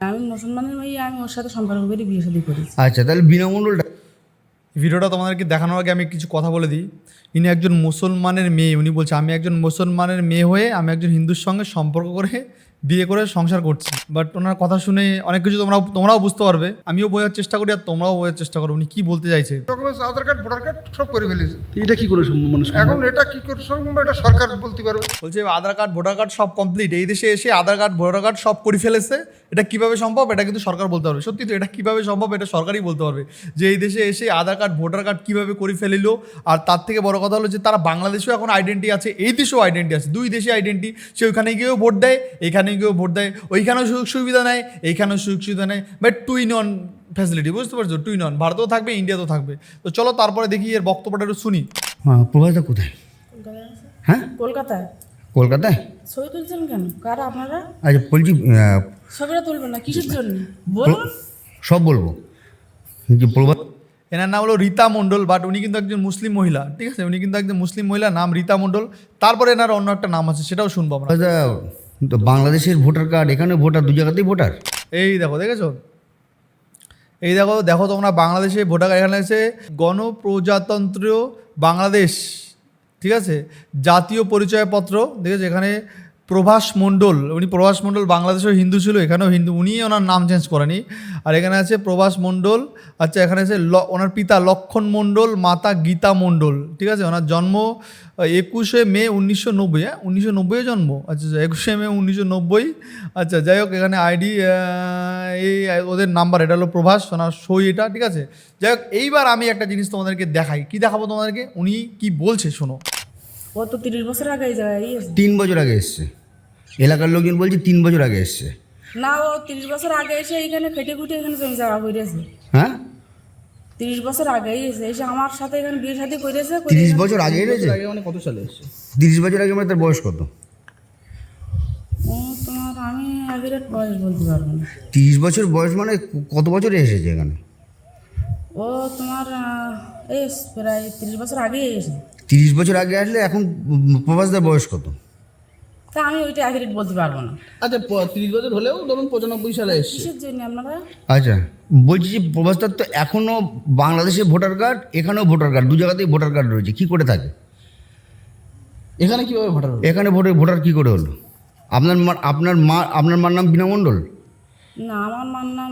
আমি মুসলমানের মেয়ে আমি ওর সাথে সম্পর্ক করে বিয়ে শাদী করেছি। আচ্ছা তাহলে বিনা ভিডিওটা তোমাদেরকে দেখানোর আগে আমি কিছু কথা বলে দিই। ইনি একজন মুসলমানের মেয়ে, উনি বলছে, আমি একজন মুসলমানের মেয়ে হয়ে, আমি একজন হিন্দুর সঙ্গে সম্পর্ক করে বিয়ে করে সংসার করছি। বাট ওনার কথা শুনে অনেক কিছু তোমরা তোমরাও বুঝতে পারবে। আমিও বোঝার চেষ্টা করি আর তোমরাও বোঝার চেষ্টা করো উনি কি বলতে চাইছে। Documents Aadhaar card voter card সব করে ফেলেছে। এটা কি করে সম্ভব মানে সম্ভব? এখন এটা কি করে সম্ভব? এটা সরকার বলতে পারবে। বলছে আধার কার্ড ভোটার কার্ড সব কমপ্লিট এই দেশে এসে আধার কার্ড ভোটার কার্ড সব করে ফেলেছে। এটা কীভাবে সম্ভব? এটা কিন্তু সরকার বলতে পারবে। সত্যি তো এটা কীভাবে সম্ভব? এটা সরকারই বলতে পারবে। যে এই দেশে এসে আধার কার্ড ভোটার কার্ড কীভাবে করে ফেলিল আর তার থেকে বড় কথা হলো যে তারা বাংলাদেশেও এখন আইডেন্টি আছে এই দেশেও আইডেন্টি আছে। দুই দেশে আইডেন্টি সে ওইখানে গিয়েও ভোট দেয় এখানে গিয়েও ভোট দেয় ওইখানেও সুযোগ সুবিধা নেয় এইখানেও সুযোগ সুবিধা নেয় বাট টুই নন ফ্যাসিলিটি বুঝতে পারছ? টুই নন ভারতেও থাকবে ইন্ডিয়াতেও থাকবে। তো চলো তারপরে দেখি এর বক্তব্যটা একটু শুনি। হ্যাঁ প্রভাসদা কোথায়? হ্যাঁ? কলকাতায়। কলকাতায়? ছবি তুলছেন কেন? কারা আপনারা? আচ্ছা বলছি ছবিটা তুলবেন না কিসের জন্য? বলুন। সব বলব। যে প্রভাস এনার নাম হলো রীতা মণ্ডল বাট উনি কিন্তু একজন মুসলিম মহিলা ঠিক আছে? উনি কিন্তু একজন মুসলিম মহিলা নাম রীতা মণ্ডল। তারপরে এনার অন্য একটা নাম আছে সেটাও শুনব আমরা। প্রভাসদা তো বাংলাদেশের ভোটার কার্ড, এখানে ভোটার, দু জায়গাতেই ভোটার? এই দেখো, দেখেছ? এই দেখো দেখো তোমরা বাংলাদেশে ভোটার কার্ড এখানে আছে গণপ্রজাতন্ত্র বাংলাদেশ, ঠিক আছে? জাতীয় পরিচয়পত্র, দেখেছ? এখানে প্রভাস মণ্ডল, উনি প্রভাস মণ্ডল বাংলাদেশের হিন্দু ছিল, এখানেও হিন্দু উনি ওনার নাম চেঞ্জ করেনি। আর এখানে আছে প্রভাস মণ্ডল আচ্ছা এখানে আছে ল- ওনার পিতা লক্ষণ মণ্ডল, মাতা গীতা মণ্ডল, ঠিক আছে? ওনার জন্ম একুশে মে উনিশশো নব্বই হ্যাঁ? উনিশশো নব্বইয়ে জন্ম আচ্ছা আচ্ছা একুশে মে উনিশশো নব্বই আচ্ছা যাই হোক, এখানে আইডি এই ওদের নাম্বার এটা হলো প্রভাস, ওনার সই এটা, ঠিক আছে? যাই হোক, এইবার আমি একটা জিনিস তোমাদেরকে দেখাই, কি দেখাবো তোমাদেরকে? উনি কি বলছে, শোনো। ও তো তিরিশ বছর আগে যায় তিন বছর আগে এসছে। এলাকার লোকজন বলছে তিন বছর আগে এসছে। না ও তিরিশ বছর আগে এসে এখানে খেটে খুটে এখানে জমি জায়গা করেছে। হ্যাঁ? তিরিশ বছর আগে এসে এসে আমার সাথে এখানে বিয়ে শাদী করেছে করে তিরিশ বছর আগে এসেছে? আগে মানে কত সালে এসছে? তিরিশ বছর আগে মানে তার বয়স কত? ও তোমার আমি আগের বয়স বলতে পারব না। তিরিশ বছর বয়স মানে কত বছরে এসেছে এখানে? ও তোমার এই প্রায় তিরিশ বছর আগে এসে তিরিশ বছর আগে আসলে এখন প্রভাসদার বয়স কত? তা আমি ওইটা আগের বলতে পারব না। আচ্ছা প- তিরিশ বছর হলেও ধরুন পঁচানব্বই সালে এসছে। কিসের জন্য আপনারা? আচ্ছা বলছি যে প্রভাসদার তো এখনও বাংলাদেশে ভোটার কার্ড এখানেও ভোটার কার্ড দু জায়গাতেই ভোটার কার্ড রয়েছে কি করে থাকে? এখানে কীভাবে ভোটার হলো? এখানে ভোটার ভোটার কি করে হলো? আপনার মা আপনার মা আপনার মার নাম বিনা মণ্ডল না আমার মার নাম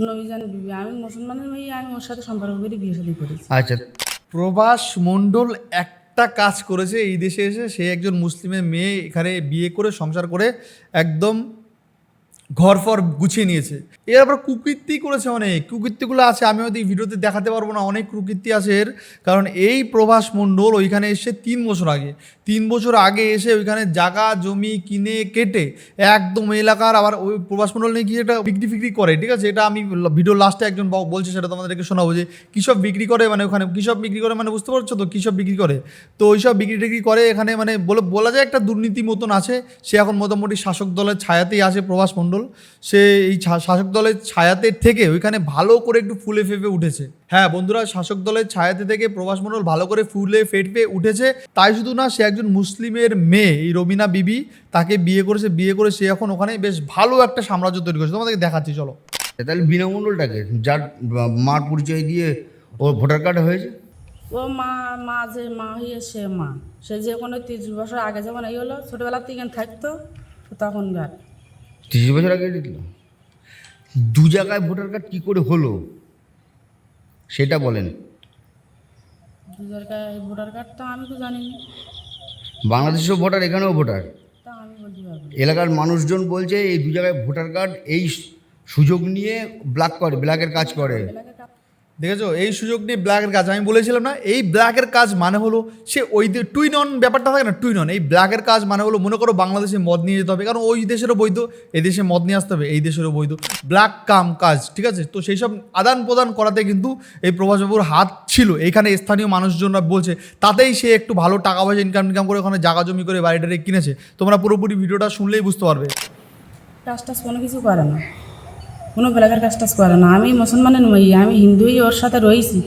নবীজান বিবি। আমি মুসলমানের মেয়ে আমি ওর সাথে সম্পর্ক করে বিয়ে শাদী করেছি। আচ্ছা প্রভাস মণ্ডল একটা কাজ করেছে, এই দেশে এসে সে একজন মুসলিমের মেয়ে এখানে বিয়ে করে, সংসার করে একদম ঘর ফর গুছিয়ে নিয়েছে। এর আবার কুকীর্তি করেছে অনেক। কুকীর্তিগুলো আছে, আমি হয়তো এই ভিডিওতে দেখাতে পারব না, অনেক কুকীর্তি আছে এর। কারণ এই প্রভাস মণ্ডল ওইখানে এসে তিন বছর আগে। তিন বছর আগে এসে ওইখানে জায়গা, জমি কিনে, কেটে একদম এলাকার আবার ওই প্রভাস মণ্ডল নিয়ে গিয়ে এটা বিক্রি ফিক্রি করে, ঠিক আছে? এটা আমি ভিডিও লাস্টে একজন বলছে সেটা তোমাদেরকে শোনাবো যে কীসব বিক্রি করে? মানে ওখানে কীসব বিক্রি করে মানে বুঝতে পারছ তো? কীসব বিক্রি করে? তো ওইসব বিক্রি টিক্রি করে এখানে মানে বলে, বলা যায় একটা দুর্নীতি মতন আছে। সে এখন মোটামুটি শাসক দলের ছায়াতেই আছে প্রভাস মণ্ডল। সে এই শাসক দলের ছায়াতে থেকে ওইখানে ভালো করে একটু ফুলে ফেপে উঠেছে। হ্যাঁ বন্ধুরা শাসক দলের ছায়াতে থেকে প্রভাস মণ্ডল ভালো করে ফুলে ফেটে উঠেছে। তাই শুধু না সে একজন মুসলিমের মেয়ে এই রবিনা বিবি তাকে বিয়ে করেছে। বিয়ে করে সে এখন ওখানে বেশ ভালো একটা সাম্রাজ্য তৈরি করেছে। তোমাদেরকে দেখাচ্ছি চলো। তাহলে বিনা মণ্ডলটাকে যার মার পরিচয় দিয়ে ও ভোটার কার্ড হয়েছে? ও মা মা যে মা হয়ে সে মা। সে যে কোনো তিরিশ বছর আগে যেমন এই হলো ছোটোবেলা থেকে থাকতো তখন গার তিরিশ বছর আগে দিল দু জায়গায় ভোটার কার্ড কী করে হলো সেটা বলেন। দু জায়গায় ভোটার কার্ড তো আমি তো জানি বাংলাদেশেও ভোটার এখানেও ভোটার? তা আমি বলতে পারব না। এলাকার মানুষজন বলছে এই দু জায়গায় ভোটার কার্ড এই সুযোগ নিয়ে ব্ল্যাক করে ব্ল্যাকের কাজ করে। এলাকায় দেখেছ? এই সুযোগ নিয়ে ব্ল্যাকের কাজ, আমি বলেছিলাম না, এই ব্ল্যাকের কাজ মানে হলো সে ওই টুইন অন ব্যাপারটা থাকে না টুইন অন এই ব্ল্যাকের কাজ মানে হলো মনে করো বাংলাদেশে মদ নিয়ে যেতে হবে, কারণ ওই দেশেরও বৈধ, এই দেশে মদ নিয়ে আসতে হবে, এই দেশেরও বৈধ, ব্ল্যাক কাম কাজ, ঠিক আছে? তো সেই সব আদান প্রদান করাতে কিন্তু এই প্রভাসবাবুর হাত ছিল, এইখানে স্থানীয় মানুষজনরা বলছে, তাতেই সে একটু ভালো টাকা পয়সা ইনকাম ইনকাম করে ওখানে জাগা জমি করে বাড়িটারে কিনেছে, তোমরা পুরোপুরি ভিডিওটা শুনলেই বুঝতে পারবে। কোনো কিছু করে না। কোনো বেলাকার কাজ টাজ করে না আমি মুসলমানের নই আমি হিন্দুই ওর সাথে রয়েছি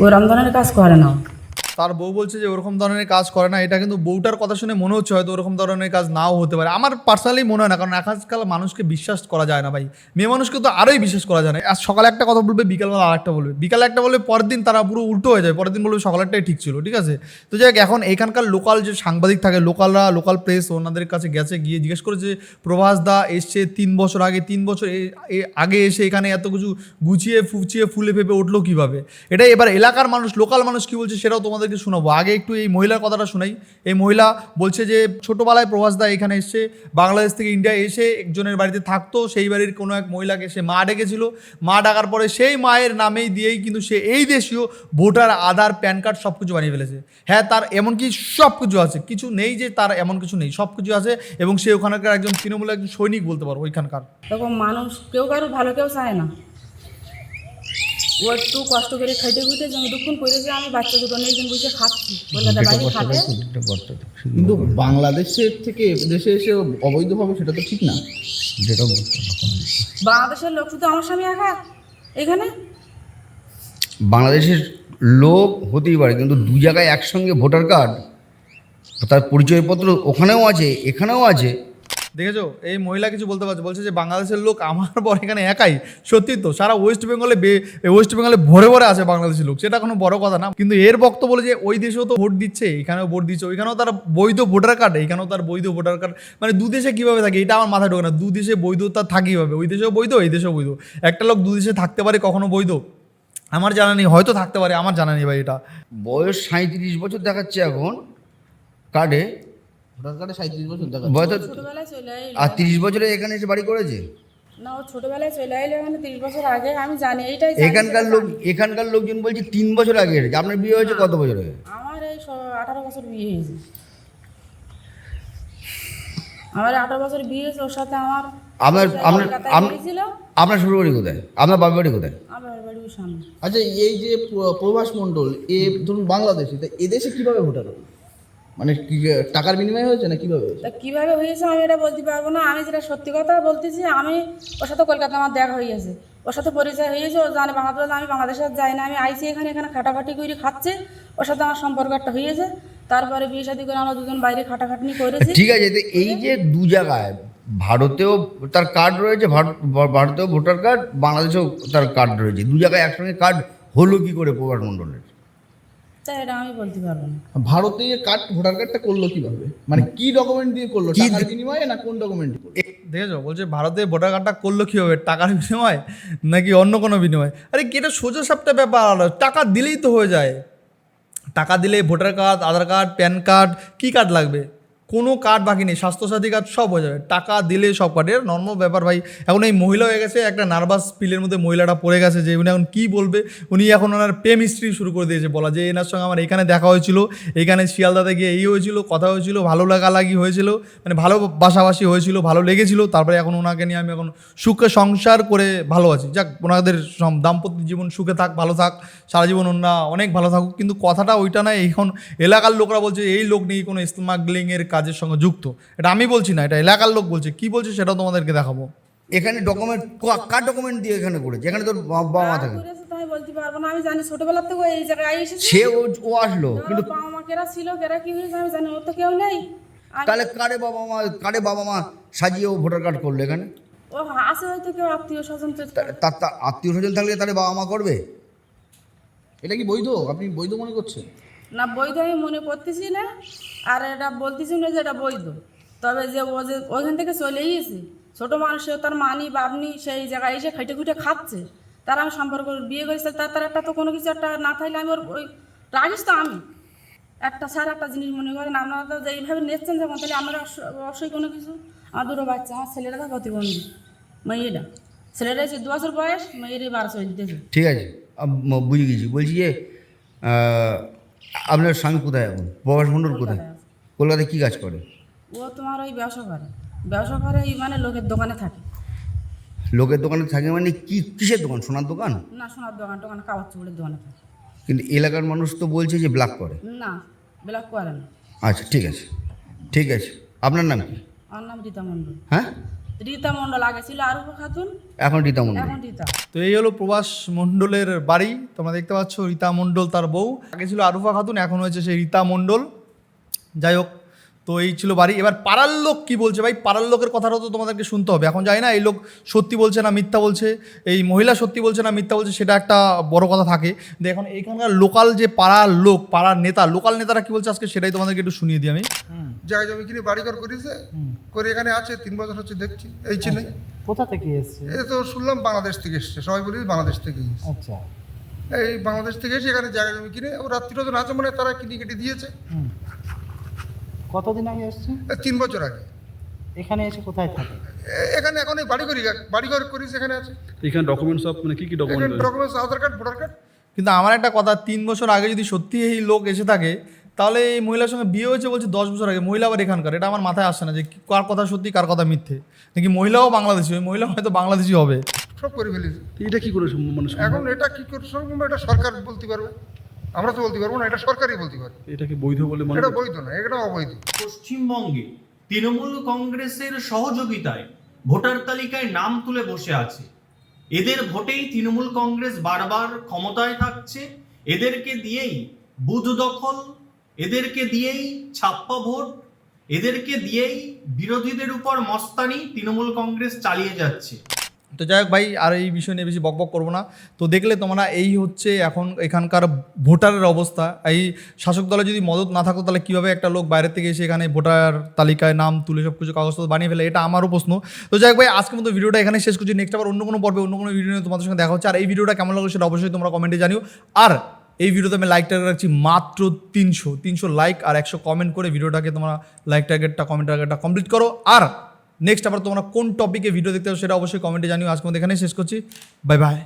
ও রামধনের কাজ করে না। তার বউ বলছে যে ওরকম ধরনের কাজ করে না। এটা কিন্তু বউটার কথা শুনে মনে হচ্ছে হয়তো ওরকম ধরনের কাজ নাও হতে পারে। আমার পার্সোনালি মনে হয় না, কারণ আজকাল মানুষকে বিশ্বাস করা যায় না ভাই। মেয়ে মানুষকে তো আরোই বিশ্বাস করা যায় না। আর সকালে একটা কথা বলবে, বিকালবেলা আর একটা বলবে। বিকালে একটা বলবে পরের দিন তারা পুরো উল্টো হয়ে যায়। পরের দিন বলবে সকালেরটাই ঠিক ছিল, ঠিক আছে? তো যাই এখন এখানকার লোকাল যে সাংবাদিক থাকে লোকালরা লোকাল প্রেস ওনাদের কাছে গেছে, গিয়ে জিজ্ঞেস করেছে, প্রভাস দা এসছে তিন বছর আগে, তিন বছর আগে এসে এখানে এত কিছু গুছিয়ে ফুচিয়ে ফুলে ফেপে উঠল কীভাবে? এটাই এবার এলাকার মানুষ লোকাল মানুষ কি বলছে সেটাও তোমাদেরকে শোনাবো। আগে একটু এই মহিলার কথাটা শোনাই। এই মহিলা বলছে যে, ছোটোবেলায় প্রভাস দা এখানে এসে বাংলাদেশ থেকে ইন্ডিয়া এসে একজনের বাড়িতে থাকতো। সেই বাড়ির কোনো এক মহিলাকে সে মা ডেকেছিল। মা ডাকার পরে সেই মায়ের নামেই দিয়েই কিন্তু সে এই দেশীয় ভোটার, আধার, প্যান কার্ড সব কিছু বানিয়ে ফেলেছে। হ্যাঁ তার এমনকি সব কিছু আছে। কিছু নেই যে তার এমন কিছু নেই। সব কিছু আছে এবং সে ওখানকার একজন তৃণমূলের একজন সৈনিক বলতে পারো, ওইখানকার। এরকম মানুষ কেউ কারও ভালো কেউ চায় না। ও একটু কষ্ট করে খাইতে খুঁটে জমি দুক্ষণ করেছে আমি বাচ্চা দুটো নিয়ে একজন বসে খাচ্ছি। কলকাতা বাইরে কিন্তু বাংলাদেশের থেকে দেশে এসে অবৈধভাবে সেটা তো ঠিক না। যেটা বাংলাদেশের লোক শুধু আমার স্বামী একা? এখানে? বাংলাদেশের লোক হতেই পারে কিন্তু দু জায়গায় একসঙ্গে ভোটার কার্ড তার পরিচয়পত্র ওখানেও আছে এখানেও আছে। দেখেছ? এই মহিলা কিছু বলতে পারছে, বলছে যে বাংলাদেশের লোক আমার পর এখানে একাই। সত্যি তো, সারা ওয়েস্ট বেঙ্গলে ওয়েস্ট বেঙ্গলে ভরে ভরে আছে বাংলাদেশের লোক, সেটা কোনো বড় কথা না। কিন্তু এর বক্তব্য যে ওই দেশেও তো ভোট দিচ্ছে, এখানেও ভোট দিচ্ছে, ওইখানেও তার বৈধ ভোটার কার্ড, এখানেও তার বৈধ ভোটার কার্ড। মানে দু দেশে কীভাবে থাকে, এটা আমার মাথায় ঢোকে না। দু দেশে বৈধতা থাকে কীভাবে? ওই দেশেও বৈধ, এই দেশেও বৈধ। একটা লোক দু দেশে থাকতে পারে কখনো বৈধ? আমার জানা নেই, হয়তো থাকতে পারে, আমার জানা নেই ভাই এটা। বয়স সাঁত্রিশ বছর দেখাচ্ছে এখন, কার্ডে। ভোটার কার্ডে সাঁত্রিশ বছর দেখা বয়স ছোটবেলায় চলে এলো আর তিরিশ বছরে এখানে এসে বাড়ি করেছে? না ও ছোটবেলায় চলে এলো এখানে তিরিশ বছর আগে আমি জানি এইটাই জানি, এখানকার লোক এখানকার লোকজন বলছে তিন বছর আগে আপনার বিয়ে হয়েছে কত বছর আগে? আমার এই স- আঠারো বছর বিয়ে হয়েছে। আমার আঠারো বছর বিয়ে হয়েছে ওর সাথে আমার আপনার আপনার কলকাতায় আম- গিয়েছিল আপনার শ্বশুর বাড়ি কোথায়? আপনার বাবার বাড়ি কোথায়? আমার বাড়ির সামনে। আচ্ছা এই যে প্র- প্রভাস মণ্ডল এ ধরুন বাংলাদেশি তা এদেশে কীভাবে ভোটার হলো মানে কি টাকার বিনিময়ে হয়েছে না কীভাবে তা কীভাবে হয়েছে আমি এটা বলতে পারব না। আমি যেটা সত্যি কথা বলতেছি আমি ওর সাথে কলকাতা আমার দেখা হয়েছে ওর সাথে পরিচয় হয়েছে ও জানে বাংলাদেশ আমি বাংলাদেশে যাই না। আমি আইসি এখানে এখানে খাটাখাটি করে খাচ্ছে। ওর সাথে আমার সম্পর্ক একটা হয়েছে তারপরে বিয়ে শাদি করে আমরা দুজন বাইরে খাটাখাটনি করেছি। ঠিক আছে তো এই যে দু জায়গায় ভারতেও তার কার্ড রয়েছে ভারত- ভারতেও ভোটার কার্ড বাংলাদেশেও তার কার্ড রয়েছে। দু জায়গায় একসঙ্গে কার্ড হলো কি করে প্রভাস মণ্ডলের? তাই এটা আমি বলতে পারব না। ভারতে কার্ড ভোটার কার্ডটা করল কীভাবে? মানে কি ডকুমেন্ট দিয়ে করল? টাকার বিনিময়ে না কোন ডকুমেন্ট দেখেছ? বলছে ভারতে ভোটার কার্ডটা করল কীভাবে? টাকার বিনিময় নাকি অন্য কোনো বিনিময়? আরে কি এটা সোজা সাপটা ব্যাপার টাকা দিলেই তো হয়ে যায়। টাকা দিলে voter card Aadhaar card PAN card কী কার্ড লাগবে? কোনো কার্ড বাকি নেই, স্বাস্থ্যসাথী কার্ড সব হয়ে যাবে। টাকা দিলে সব কার্ড। এর নর্মাল ব্যাপার ভাই, এখন এই মহিলা হয়ে গেছে, একটা নার্ভাস ফিলের মধ্যে মহিলাটা পড়ে গেছে যে উনি এখন কী বলবে? উনি এখন ওনার প্রেম হিস্ট্রি শুরু করে দিয়েছে, বলা যে এনার সঙ্গে আমার এখানে দেখা হয়েছিল, এখানে শিয়ালদাতে গিয়ে এই হয়েছিল, কথা হয়েছিল, ভালো লাগালাগি হয়েছিল মানে ভালো বাসাবাসি হয়েছিল, ভালো লেগেছিল, তারপরে এখন ওনাকে নিয়ে আমি এখন সুখে সংসার করে ভালো আছি। যাক, ওনাদের দাম্পত্য জীবন সুখে থাক, ভালো থাক, সারা জীবন ওনারা অনেক ভালো থাকুক, কিন্তু কথাটা ওইটা নয়, এখন এলাকার লোকরা বলছে, এই লোক নিয়ে কোনো স্মাগলিংয়ের কাজের সঙ্গে যুক্ত। এটা আমি বলছি না এটা এলাকার লোক বলছে। কি বলছে সেটাও তোমাদেরকে দেখাবো। এখানে ডকুমেন্ট কার ডকুমেন্ট দিয়ে এখানে করেছে? এখানে তোর বাবা মা থাকে। করেছে তো আমি বলতে পারব না আমি জানি ছোটবেলা থেকে এই জায়গায় এসেছে। সে ও ও আসলো কিন্তু বাবা মা কেরা ছিল কেরা কি হয়েছে আমি জানি ওর তো কেউ নেই। তাহলে কারে বাবা মা কারে বাবা মা সাজিয়ে ও ভোটার কার্ড করল এখানে? ও আসে হয়তো কেউ আত্মীয় স্বজন তার তার আত্মীয় স্বজন থাকলে তাহলে বাবা মা করবে? এটা কি বৈধ? আপনি বৈধ মনে করছেন? না বৈধ আমি মনে করতেছি না, আর এটা বলতেছি না যে এটা বৈধ। তবে যে ও যে ওইখান থেকে চলে গিয়েছে, ছোটো মানুষের তার মানি বাপনি সেই জায়গায় এসে খাইটে খুঁটে খাচ্ছে। তার আমি সম্পর্ক বিয়ে করেছে, তার তার একটা তো কোনো কিছু একটা না থাকলে আমি ওর ওই রাগিস তো আমি। একটা স্যার একটা জিনিস মনে করেন, আপনারা তো এইভাবে নিচ্ছেন যখন তাহলে আমরা অবশ্য- অবশ্যই কোনো কিছু? আমার দুটো বাচ্চা, আমার ছেলেটা তো প্রতিবন্ধী, মেয়েটা। ছেলেটা হচ্ছে দু বছর বয়স মেয়ের বারো চলতেছে ঠিক আছে বুঝে গেছি। বলছি যে আপনার স্বামী কোথায় এখন? প্রভাস মণ্ডল কোথায়? কলকাতায় কী কাজ করে? ও তোমার ওই ব্যবসা করে ব্যবসা করে এই মানে লোকের দোকানে থাকে। লোকের দোকানে থাকে মানে কি কিসের দোকান? সোনার দোকান? না সোনার দোকান টোকান কাগজ চুপড়ের দোকানে থাকে। কিন্তু এলাকার মানুষ তো বলছে যে ব্ল্যাক করে। না ব্ল্যাক করে না। আচ্ছা ঠিক আছে। ঠিক আছে। আপনার নাম কি? আমার নাম রীতা মণ্ডল। হ্যাঁ? রীতা মণ্ডল আগে ছিল আরুফা খাতুন এখন রীতা মণ্ডল। এখন রীতা। তো এই হলো প্রবাস মণ্ডলের বাড়ি তোমরা দেখতে পাচ্ছ রীতা মণ্ডল তার বউ। আগে ছিল আরুফা খাতুন এখন হয়েছে সেই রীতা মণ্ডল। যাই হোক তো এই ছিল বাড়ি। এবার পাড়ার লোক কী বলছে ভাই? পাড়ার লোকের কথাটাও তো তোমাদেরকে শুনতে হবে। এখন জানি না এই লোক সত্যি বলছে না মিথ্যা বলছে এই মহিলা সত্যি বলছে না মিথ্যা বলছে সেটা একটা বড় কথা থাকে। কিন্তু এখন এখানকার লোকাল যে পাড়ার লোক পাড়ার নেতা লোকাল নেতারা কি বলছে আজকে সেটাই তোমাদেরকে একটু শুনিয়ে দিই আমি। জায়গা জমি কিনে বাড়িঘর করেছে করে এখানে আছে তিন বছর হচ্ছে দেখছি এই চিনে কোথা থেকে এসছে? এ তো শুনলাম বাংলাদেশ থেকে এসছে সবাই বলি বাংলাদেশ থেকে আচ্ছা। এই বাংলাদেশ থেকে এসে এখানে জায়গা জমি কিনে ও রাত্রিরও আছে মানে তারা কিনে কেটে দিয়েছে। কতদিন আগে এসছে? তিন বছর আগে। এখানে এসে কোথায় থাকে? এখানে এখন এই বাড়ি করি বাড়িঘর করিস এখানে আছে। এখানে ডকুমেন্টস সব মানে কি কি document documents Aadhaar card voter card কিন্তু আমার একটা কথা তিন বছর আগে যদি সত্যি এই লোক এসে থাকে তাহলে এই মহিলার সঙ্গে বিয়ে হয়েছে বলছে দশ বছর আগে মহিলা আবার এখানকার এটা আমার মাথায় আসছে না যে কার কথা সত্যি কার কথা মিথ্যে। নাকি মহিলাও বাংলাদেশি ওই মহিলা হয়তো বাংলাদেশি হবে। সব করে ফেলেছে। এটা কি করে সম্ভব? মানে সম্ভব? এখন এটা কি করে সম্ভব এটা সরকার বলতে পারবে। আমরা তো বলতে পারব না এটা সরকারই বলতে পারবে এটা কি বৈধ বলে মনে এটা বৈধ না এটা অবৈধ। পশ্চিমবঙ্গে তৃণমূল কংগ্রেসের সহযোগিতায় ভোটার তালিকায় নাম তুলে বসে আছে। এদের ভোটেই তৃণমূল কংগ্রেস বারবার ক্ষমতায় থাকছে। এদেরকে দিয়েই বুধ দখল এদেরকে দিয়েই ছাপ্পা ভোট এদেরকে দিয়েই বিরোধীদের উপর মস্তানি তৃণমূল কংগ্রেস চালিয়ে যাচ্ছে। তো যাই হোক ভাই, আর এই বিষয় নিয়ে বেশি বকবক করব না। তো দেখলে তোমরা এই হচ্ছে এখন এখানকার ভোটারের অবস্থা। এই শাসক দলে যদি মদত না থাকতো, তাহলে কীভাবে একটা লোক বাইরে থেকে এসে এখানে ভোটার তালিকায় নাম তুলে সব কিছু কাগজপত্র বানিয়ে ফেলে? এটা আমারও প্রশ্ন। তো যাই হোক ভাই, আজকের মতো ভিডিওটা এখানে শেষ করছি। নেক্সট আবার অন্য কোনো পর্বে, অন্য কোনো ভিডিও নিয়ে তোমাদের সঙ্গে দেখা হচ্ছে। আর এই ভিডিওটা কেমন লাগল সেটা অবশ্যই তোমরা কমেন্টে জানিও। আর এই ভিডিওতে আমি লাইক টার্গেট রাখছি মাত্র তিনশো। তিনশো লাইক আর একশো কমেন্ট করে ভিডিওটাকে তোমরা লাইক টার্গেটটা কমেন্ট টার্গেটটা কমপ্লিট করো। আর নেক্সট আবার তোমরা কোন টপিকে ভিডিও দেখতে হবে সেটা অবশ্যই কমেন্টে জানিও। আজকে আমাদের এখানেই শেষ করছি। Bye bye